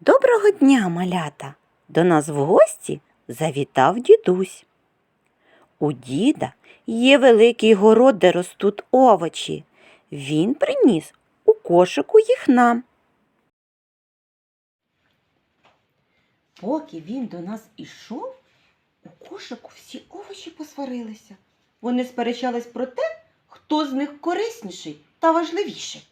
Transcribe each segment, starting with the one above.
Доброго дня, малята! До нас в гості завітав дідусь. У діда є великий город, де ростуть овочі. Він приніс у кошику їх нам. Поки він до нас ішов, у кошику всі овочі посварилися. Вони сперечались про те, хто з них корисніший та важливіший.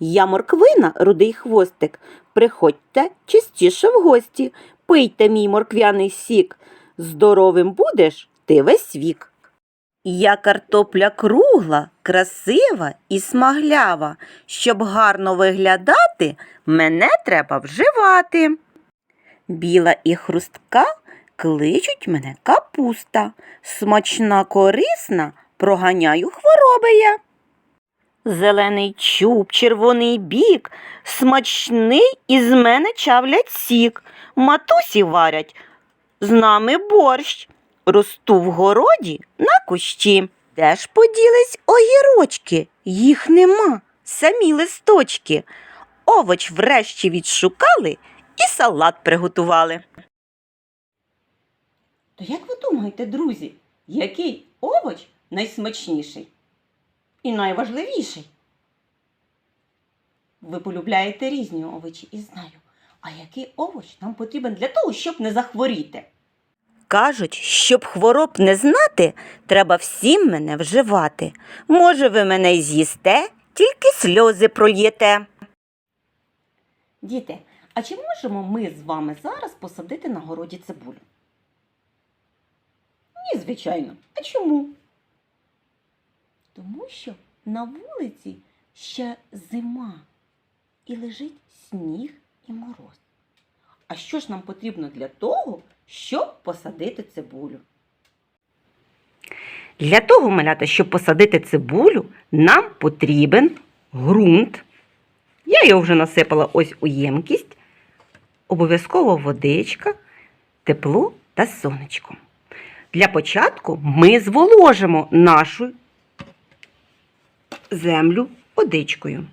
Я морквина, рудий хвостик. Приходьте частіше в гості, пийте мій морквяний сік. Здоровим будеш ти весь вік. Я картопля кругла, красива і смаглява. Щоб гарно виглядати, мене треба вживати. Біла і хрустка кличуть мене капуста. Смачна, корисна, проганяю хвороби я. Зелений чуб, червоний бік, смачний із мене чавлять сік. Матусі варять з нами борщ. Росту в городі на кущі. Де ж поділись огірочки? Їх нема, самі листочки. Овоч врешті відшукали і салат приготували. То як ви думаєте, друзі, який овоч найсмачніший? І найважливіший. Ви полюбляєте різні овочі і знаю. А який овоч нам потрібен для того, щоб не захворіти? Кажуть, щоб хвороб не знати, треба всім мене вживати. Може, ви мене й з'їсте, тільки сльози прольєте. Діти, а чи можемо ми з вами зараз посадити на городі цибулю? Ні, звичайно. А чому? Тому що на вулиці ще зима і лежить сніг і мороз. А що ж нам потрібно для того, щоб посадити цибулю? Для того, малята, щоб посадити цибулю, нам потрібен ґрунт. Я його вже насипала ось у ємкість. Обов'язково водичка, тепло та сонечко. Для початку ми зволожимо нашу землю водичкою.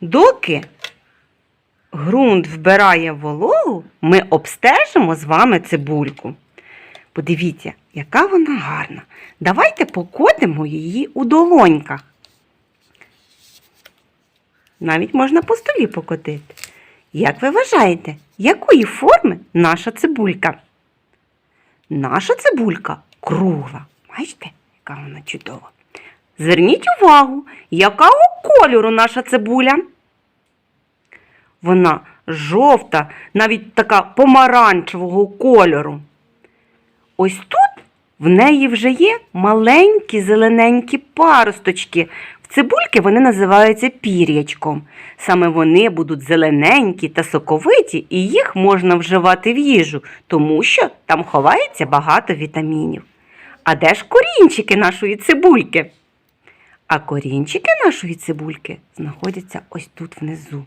Доки ґрунт вбирає вологу, ми обстежимо з вами цибульку. Подивіться, яка вона гарна. Давайте покотимо її у долоньках. Навіть можна по столі покотити. Як ви вважаєте, якої форми наша цибулька? Наша цибулька кругла. Бачите, яка вона чудова. Зверніть увагу, якого кольору наша цибуля? Вона жовта, навіть така помаранчевого кольору. Ось тут в неї вже є маленькі зелененькі паросточки. Цибульки вони називаються пір'ячком. Саме вони будуть зелененькі та соковиті, і їх можна вживати в їжу, тому що там ховається багато вітамінів. А де ж корінчики нашої цибульки? А корінчики нашої цибульки знаходяться ось тут внизу.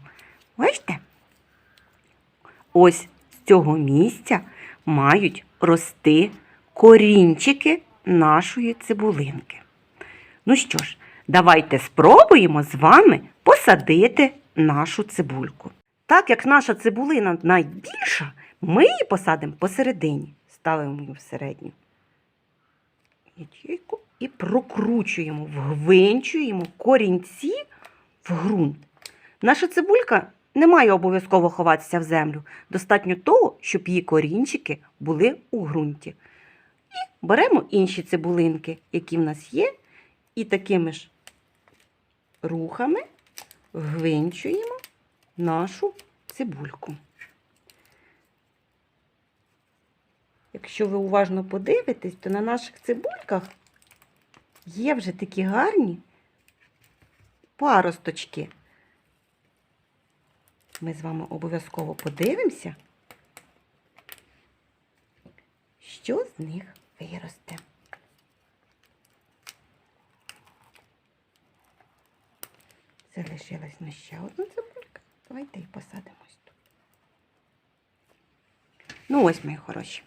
Бачите? Ось з цього місця мають рости корінчики нашої цибулинки. Ну що ж, давайте спробуємо з вами посадити нашу цибульку. Так як наша цибулина найбільша, ми її посадимо посередині. Ставимо її всередню ячейку і прокручуємо, вгвинчуємо корінці в ґрунт. Наша цибулька не має обов'язково ховатися в землю. Достатньо того, щоб її корінчики були у ґрунті. І беремо інші цибулинки, які в нас є, і такими ж рухами гвинчуємо нашу цибульку. Якщо ви уважно подивитесь, то на наших цибульках є вже такі гарні паросточки. Ми з вами обов'язково подивимося, що з них виросте. Залишилась на ще одна цибулька. Давайте її посадимо ось тут. Ну, ось, мої хороші.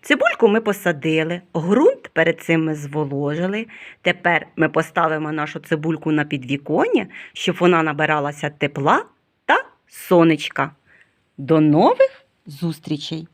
Цибульку ми посадили, ґрунт перед цим ми зволожили. Тепер ми поставимо нашу цибульку на підвіконня, щоб вона набиралася тепла та сонечка. До нових зустрічей!